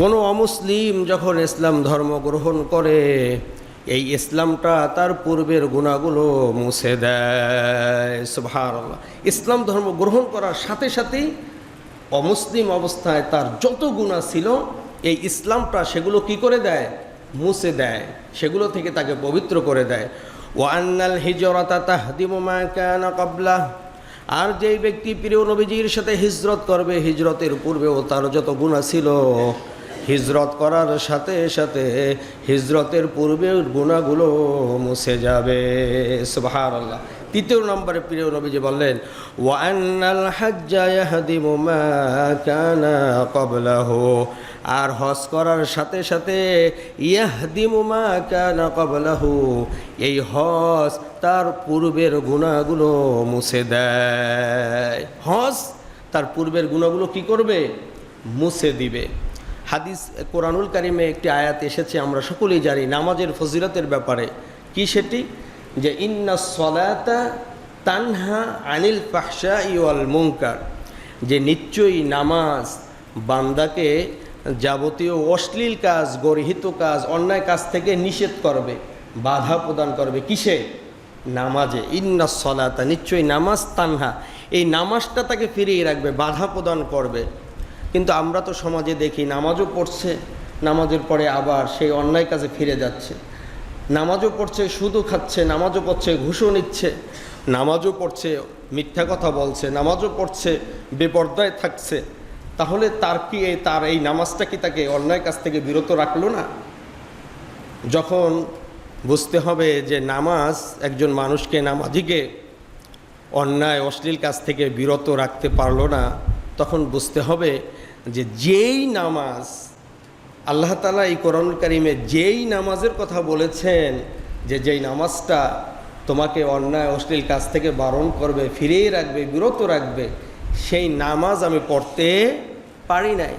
কোনো অমুসলিম যখন ইসলাম ধর্ম গ্রহণ করে, এই ইসলামটা তার পূর্বের গুণাগুলো মুছে দেয়। সুবহানাল্লাহ। ইসলাম ধর্ম গ্রহণ করার সাথে সাথেই অমুসলিম অবস্থায় তার যত গুণা ছিল, এই ইসলামটা সেগুলো কি করে দেয়? মুছে দেয়। সেগুলো থেকে তাকে পবিত্র করে দেয়। ওয়ান্নাল হিজরতা তাহদিমু কানা আর যেই ব্যক্তি প্রিয় নবীজির সাথে হিজরত করবে, হিজরতের পূর্বেও তার যত গুণা ছিল হিজরত করার সাথে সাথে হিজরতের পূর্বের গুণাগুলো মুছে যাবে। সুবহানাল্লাহ। তৃতীয় নম্বরে প্রিয় নবীজি বললেন ওয়ান্নাল হাজ্জা ইয়াহদিমু মা কানা ক্বাবলাহু। আর হজ করার সাথে সাথে, ইয়াহদিমু মা কানা ক্বাবলাহু। এই হজ তার পূর্বের গুণাগুলো মুছে দেয়। হজ তার পূর্বের গুণাগুলো কি করবে? মুছে দিবে। হাদিস কোরআনুল কারিমে একটি আয়াত এসেছে, আমরা সকলেই জানি নামাজের ফজিলতের ব্যাপারে। কি সেটি? যে, ইন্না সলাতা তানহা আনিল ফাহসা ইওয়াল মুঙ্কার যে, নিশ্চয়ই নামাজ বান্দাকে যাবতীয় অশ্লীল কাজ, গর্হিত কাজ, অন্যায় কাজ থেকে নিষেধ করবে, বাধা প্রদান করবে কিসে? নামাজে। ইন্না সলাতা, নিশ্চয়ই নামাজ তানহা। এই নামাজটা তাকে ফিরিয়ে রাখবে, বাধা প্রদান করবে। কিন্তু আমরা তো সমাজে দেখি নামাজও পড়ছে, নামাজের পরে আবার সেই অন্যায় কাজে ফিরে যাচ্ছে। নামাজও পড়ছে শুধু খাচ্ছে, নামাজও পড়ছে, ঘুষও নিচ্ছে, নামাজও পড়ছে, মিথ্যা কথা বলছে, নামাজও পড়ছে, বেপর্দায় থাকছে। তাহলে তার কি এই, তার এই নামাজটা কি তাকে অন্যায় কাছ থেকে বিরত রাখল না? যখন বুঝতে হবে যে নামাজ একজন মানুষকে, নামাজিকে অন্যায়, অশ্লীল কাজ থেকে বিরত রাখতে পারল না, তখন বুঝতে হবে যে যেই নামাজ আল্লাহ তালা এই কোরআন কারিমে যেই নামাজের কথা বলেছেন, যে যেই নামাজটা তোমাকে অন্যায়, অশ্লীল কাজ থেকে বারণ করবে ফিরেই রাখবে, বিরত রাখবে, সেই নামাজ আমি পড়তে পারি নাই।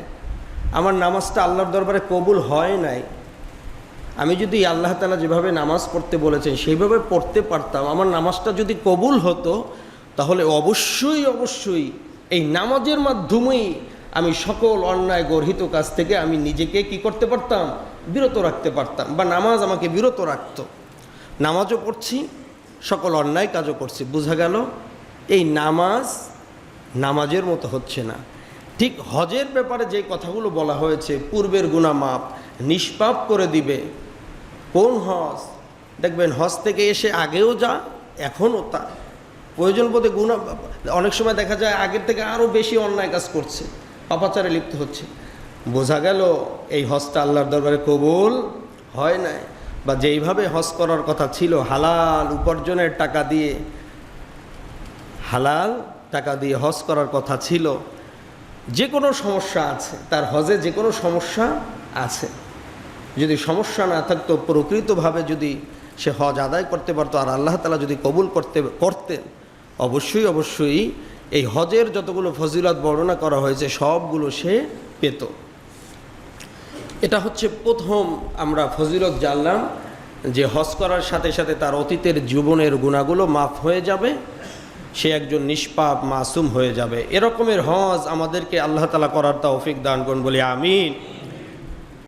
আমার নামাজটা আল্লাহর দরবারে কবুল হয় নাই। আমি যদি আল্লাহ তালা যেভাবে নামাজ পড়তে বলেছেন, সেইভাবে পড়তে পারতাম। আমার নামাজটা যদি কবুল হতো, তাহলে অবশ্যই অবশ্যই এই নামাজের মাধ্যমেই আমি সকল অন্যায় গর্হিত কাজ থেকে আমি নিজেকে কি করতে পারতাম? বিরত রাখতে পারতাম বা নামাজ আমাকে বিরত রাখত। নামাজও পড়ছি, সকল অন্যায় কাজও করছি। বোঝা গেল? এই নামাজ নামাজের মতো হচ্ছে না। ঠিক হজের ব্যাপারে যে কথাগুলো বলা হয়েছে, পূর্বের গুণামাপ নিষ্পাপ করে দিবে। কোন হজ? দেখবেন হজ থেকে এসে আগেও যা, এখনও তা। প্রয়োজন বোধে গুণা, অনেক সময় দেখা যায় আগের থেকে আরও বেশি অন্যায় কাজ করছে। পাপাচারে লিপ্ত হচ্ছে। বোঝা গেল এই হজটা আল্লাহর দরবারে কবুল হয় নাই বা যেইভাবে হজ করার কথা ছিল, হালাল উপার্জনের টাকা দিয়ে, হালাল টাকা দিয়ে হজ করার কথা ছিল, যে কোনো সমস্যা আছে, তার হজে যে কোনো সমস্যা আছে। যদি সমস্যা না থাকতো, প্রকৃতভাবে যদি সে হজ আদায় করতে পারতো আর আল্লাহ তালা যদি কবুল করতে, করতেন, অবশ্যই অবশ্যই এই হজের যতগুলো ফজিলত বর্ণনা করা হয়েছে, সবগুলো সে পেত। এটা হচ্ছে প্রথম আমরা ফজিলত জানলাম যে হজ করার সাথে সাথে তার অতীতের জীবনের গুণাগুলো মাফ হয়ে যাবে, সে একজন নিষ্পাপ মাসুম হয়ে যাবে। এরকমের হজ আমাদেরকে আল্লাহ তালা করার তৌফিক দান করুন, বলি আমিন।